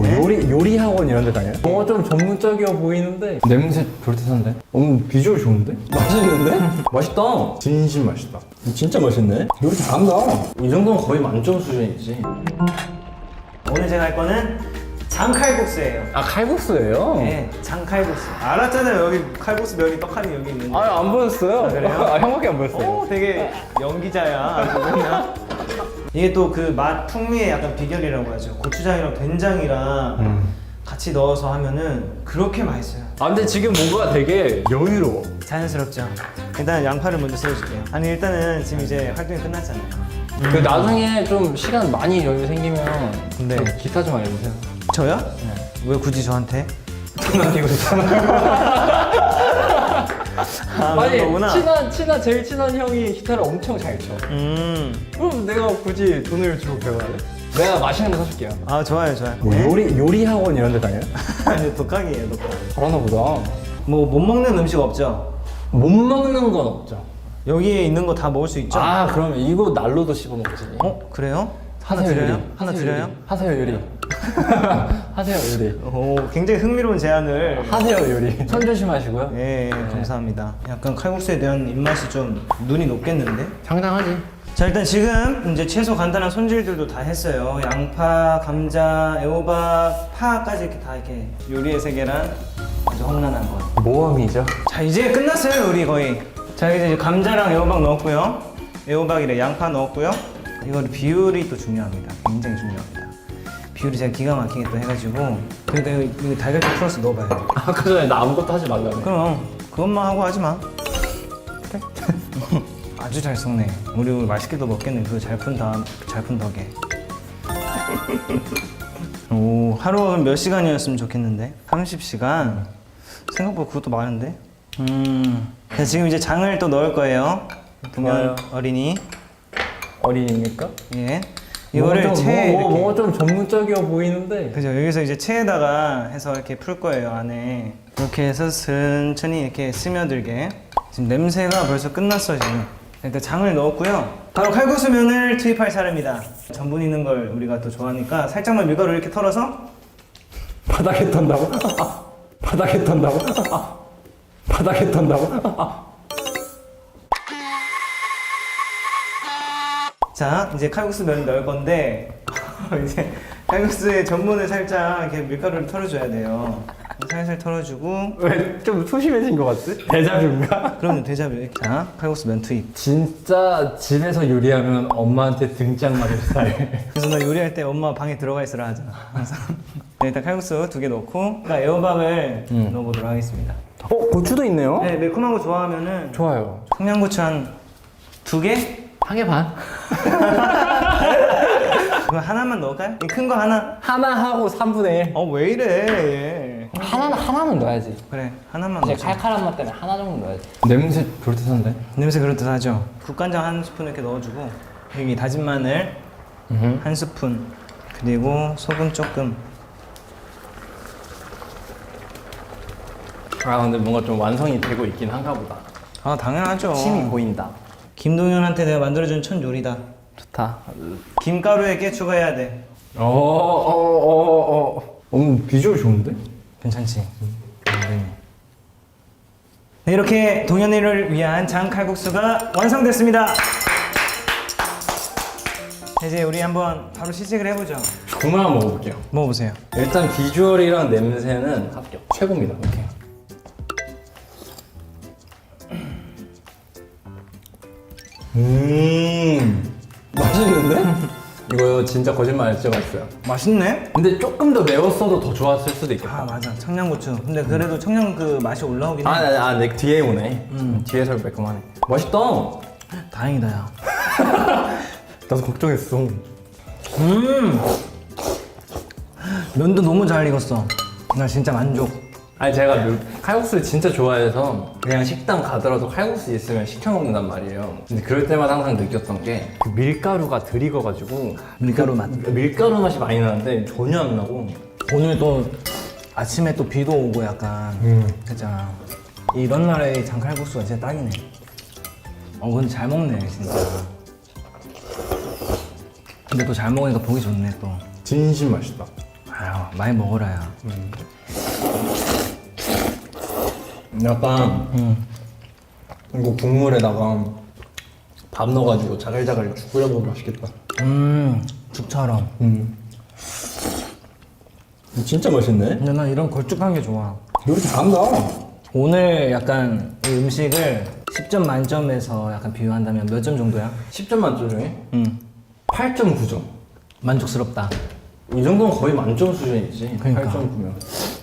뭐 요리 요리 학원 이런 데 다녀요? 뭔가 좀 전문적이어 보이는데 냄새 좋듯한데? 음 비주얼 좋은데? 맛있는데? 맛있다. 진심 맛있다. 진짜 맛있네. 요리 잘한다. 이 정도면 거의 만점 수준이지. 오늘 제가 할 거는 장칼국수예요. 아 칼국수예요? 네, 장칼국수. 알았잖아요. 여기 칼국수 면이 떡하니 여기 있는데. 아안 보였어요. 그래요? 아 형밖에 안 보였어요. 오, 되게 연기자야. 아주 그냥. 이게 또 그 맛 풍미의 약간 비결이라고 하죠. 고추장이랑 된장이랑 음. 같이 넣어서 하면은 그렇게 맛있어요. 아 근데 지금 뭔가 되게 여유로워. 자연스럽죠. 일단 양파를 먼저 썰어줄게요. 아니 일단은 지금 이제 활동이 끝났잖아요. 그 나중에 좀 시간 많이 여유 생기면 네. 좀 기타 좀 알려주세요. 저요? 왜 굳이 저한테? 장난 이고 있잖아. 아, 아니 그런 거구나. 친한 친한 제일 친한 형이 기타를 엄청 잘 쳐. 음. 그럼 내가 굳이 돈을 주고 배워야 돼? 내가 맛있는 거 사줄게요. 아 좋아요 좋아요. 뭐 요리 요리 학원 이런 데 다녀요? 아니 독학이에요 독학. 잘하나 보다. 뭐 못 먹는 음식 없죠? 못 먹는 건 없죠. 여기에 있는 거 다 먹을 수 있죠? 아 그러면 이거 난로도 씹어 먹지. 어 그래요? 하나 하세요 드려요? 요리. 하나 하세요 드려요? 요리. 하세요 요리. 하세요 요리. 오 굉장히 흥미로운 제안을. 하세요 요리. 손 조심하시고요. 예 감사합니다. 약간 칼국수에 대한 입맛이 좀 눈이 높겠는데? 상당하지. 자 일단 지금 이제 채소 간단한 손질들도 다 했어요. 양파, 감자, 애호박, 파까지 이렇게 다 이렇게 요리의 세계란 아주 험난한 것. 모험이죠. 자 이제 끝났어요 요리 거의. 자 이제 감자랑 애호박 넣었고요. 애호박이래 양파 넣었고요. 이거를 비율이 또 중요합니다. 굉장히 중요합니다. 비율이 제가 기가 막히게 또 해가지고 그러니까 이거, 이거 달걀 좀 풀어서 넣어봐요. 아까 전에 나 아무것도 하지 말라고. 그럼 그것만 하고 하지 마. 그래. 아주 잘 썩네. 우리 오늘 맛있게도 먹겠네. 그거 잘푼 다음 잘 푼 덕에. 오 하루 몇 시간이었으면 좋겠는데? 30시간. 생각보다 그것도 많은데. 음. 자 지금 이제 장을 또 넣을 거예요. 동현 좋아요. 어린이. 어린이니까? 예. 이거를 뭔가 좀, 체에 뭔가, 이렇게. 뭔가 좀 전문적이어 보이는데 그죠 여기서 이제 체에다가 해서 이렇게 풀 거예요 안에 이렇게 해서 천천히 이렇게 스며들게 지금 냄새가 벌써 끝났어 지금 일단 장을 넣었고요 바로 칼국수면을 투입할 차례입니다 전분 있는 걸 우리가 또 좋아하니까 살짝만 밀가루 이렇게 털어서 바닥에 턴다고? 바닥에 턴다고? 바닥에 턴다고? 자 이제 칼국수 면을 넣을 건데 이제 칼국수의 전분을 살짝 이렇게 밀가루를 털어줘야 돼요 살살 털어주고 왜 좀 소심해진 것 같지? 대자뷰인가? 그러면 되자면 자 칼국수 면 투입 진짜 집에서 요리하면 엄마한테 등짝 맞을 스타일 그래서 나 요리할 때 엄마 방에 들어가 있으라 하잖아 항상 네, 일단 칼국수 두 개 넣고 그러니까 애호박을 음. 넣어보도록 하겠습니다 어? 고추도 있네요? 네 매콤한 거 좋아하면은 좋아요 청양고추 한 두 개? 한 개 반? 그거 하나만 넣을까요? 큰 거 하나? 하나 하고 3분의 1 어 왜 이래 얘. 하나는 하나는 넣어야지 그래 하나만 이제 넣자 칼칼한 맛 때문에 하나 정도 넣어야지 냄새 좋듯한데? 냄새 그렇듯하죠 국간장 한 스푼 이렇게 넣어주고 여기 다진 마늘 한 스푼 그리고 소금 조금 아 근데 뭔가 좀 완성이 되고 있긴 한가 보다 아 당연하죠 침이 보인다 김동현한테 내가 만들어준 첫 요리다 좋다 김가루에 깨 추가해야 돼 어어어어 음 비주얼 좋은데? 괜찮지? 네, 이렇게 동현이를 위한 장칼국수가 완성됐습니다. 이제 우리 한번 바로 시식을 해보죠. 국물 한번 먹어볼게요 먹어보세요. 일단 비주얼이랑 냄새는 합격 최고입니다 이렇게 음 맛있는데? 이거 진짜 거짓말 진짜 맛있어요 맛있네? 근데 조금 더 매웠어도 더 좋았을 수도 있겠다 아 맞아 청양고추. 근데 그래도 청양 그 맛이 올라오긴 해. 아, 아, 내 뒤에 오네 뒤에서 매콤하네 맛있다 다행이다 야. 나도 걱정했어 음 면도 너무 잘 익었어. 나 진짜 만족. 아니 제가 묘- 칼국수를 진짜 좋아해서 그냥 식당 가더라도 칼국수 있으면 시켜 먹는단 말이에요. 근데 그럴 때마다 항상 느꼈던 게 그 밀가루가 덜 익어가지고 밀가루 맛. 그 밀가루 맛이 많이 나는데 전혀 안 나고 오늘 또 아침에 또 비도 오고 약간 음. 그랬잖아 이런 날에 장칼국수가 진짜 딱이네 어 근데 잘 먹네 진짜 근데 또 잘 먹으니까 보기 좋네 또 진심 맛있다. 아, 아유 많이 먹어라 야 약간 음. 이거 국물에다가 밥 넣어가지고 자글자글 죽 끓여 먹으면 맛있겠다. 음 죽처럼 음. 진짜 맛있네. 근데 난 이런 걸쭉한 게 좋아 요리 잘한다. 오늘 약간 이 음식을 10점 만점에서 약간 비유한다면 몇 점 정도야? 10점 만점 중에 음 8.9점. 만족스럽다 이 정도면 거의 만점 수준이지. 그러니까. 8.9면.